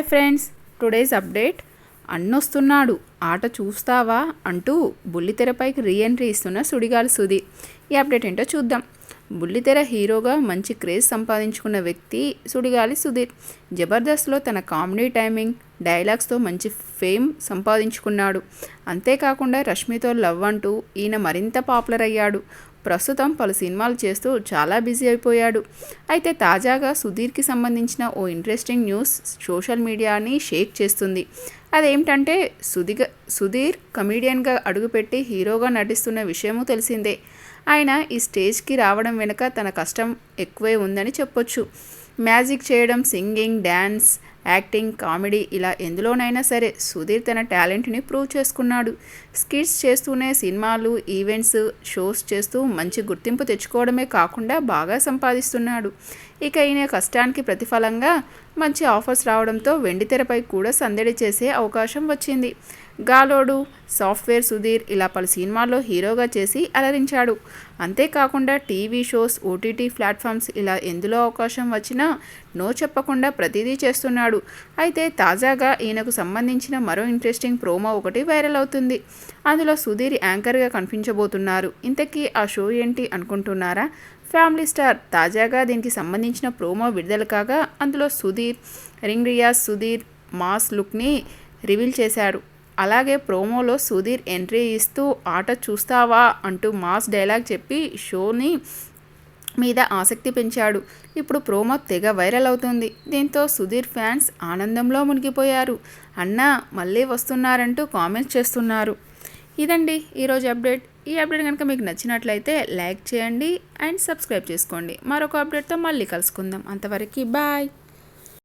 Hi friends today's update. అన్నొస్తున్నాడు ఆట చూస్తావా అంటూ బుల్లితెరపైకి రీఎంట్రీ ఇస్తున్న సుడిగాలి సుధీర్ ఈ అప్డేట్ ఏంటో చూద్దాం. బుల్లితెర హీరోగా మంచి క్రేజ్ సంపాదించుకున్న వ్యక్తి సుడిగాలి సుధీర్ జబర్దస్త్లో తన కామెడీ టైమింగ్ డైలాగ్స్తో మంచి ఫేమ్ సంపాదించుకున్నాడు. అంతేకాకుండా రష్మితో లవ్ అంటూ ఈయన మరింత పాపులర్ అయ్యాడు. ప్రస్తుతం పలు సినిమాలు చేస్తూ చాలా బిజీ అయిపోయాడు. అయితే తాజాగా సుధీర్కి సంబంధించిన ఓ ఇంట్రెస్టింగ్ న్యూస్ సోషల్ మీడియాని షేక్ చేస్తుంది. అదేమిటంటే సుధిగ సుధీర్ కమీడియన్గా అడుగుపెట్టి హీరోగా నటిస్తున్న విషయము తెలిసిందే. ఆయన ఈ స్టేజ్కి రావడం వెనుక తన కష్టం ఎక్కువే ఉందని చెప్పొచ్చు. మ్యాజిక్ చేయడం సింగింగ్ డ్యాన్స్ యాక్టింగ్ కామెడీ ఇలా ఎందులోనైనా సరే సుధీర్ తన టాలెంట్ని ప్రూవ్ చేసుకున్నాడు. స్కిట్స్ చేస్తూనే సినిమాలు ఈవెంట్స్ షోస్ చేస్తూ మంచి గుర్తింపు తెచ్చుకోవడమే కాకుండా బాగా సంపాదిస్తున్నాడు. ఇక ఈయన కష్టానికి ప్రతిఫలంగా మంచి ఆఫర్స్ రావడంతో వెండితెరపై కూడా సందడి చేసే అవకాశం వచ్చింది. గాలోడు సాఫ్ట్వేర్ సుధీర్ ఇలా పలు సినిమాల్లో హీరోగా చేసి అలరించాడు. అంతేకాకుండా టీవీ షోస్ ఓటీటీ ప్లాట్ఫామ్స్ ఇలా ఎందులో అవకాశం వచ్చినా నో చెప్పకుండా ప్రతిదీ చేస్తున్నాడు. అయితే తాజాగా ఈయనకు సంబంధించిన మరో ఇంట్రెస్టింగ్ ప్రోమో ఒకటి వైరల్ అవుతుంది. అందులో సుధీర్ యాంకర్గా కనిపించబోతున్నారు. ఇంతకీ ఆ షో ఏంటి అనుకుంటున్నారా? ఫ్యామిలీ స్టార్ తాజాగా దీనికి సంబంధించిన ప్రోమో విడుదల కాగా అందులో సుధీర్ రింగ్ రియాజ్ సుధీర్ మాస్ లుక్ని రివీల్ చేశారు అలాగే ప్రోమోలో సుధీర్ ఎంట్రీ ఇస్తూ ఆట చూస్తావా? అంటూ మాస్ డైలాగ్ చెప్పి షోని మీద ఆసక్తి పెంచాడు. ఇప్పుడు ప్రోమో తెగ వైరల్ అవుతుంది. దీంతో సుధీర్ ఫ్యాన్స్ ఆనందంలో మునిగిపోయారు. అన్న మళ్ళీ వస్తున్నారంటూ కామెంట్స్ చేస్తున్నారు. ఇదండి ఈరోజు అప్డేట్. ఈ అప్డేట్ కనుక మీకు నచ్చినట్లయితే లైక్ చేయండి అండ్ సబ్స్క్రైబ్ చేసుకోండి. మరొక అప్డేట్తో మళ్ళీ కలుసుకుందాం. అంతవరకు బాయ్.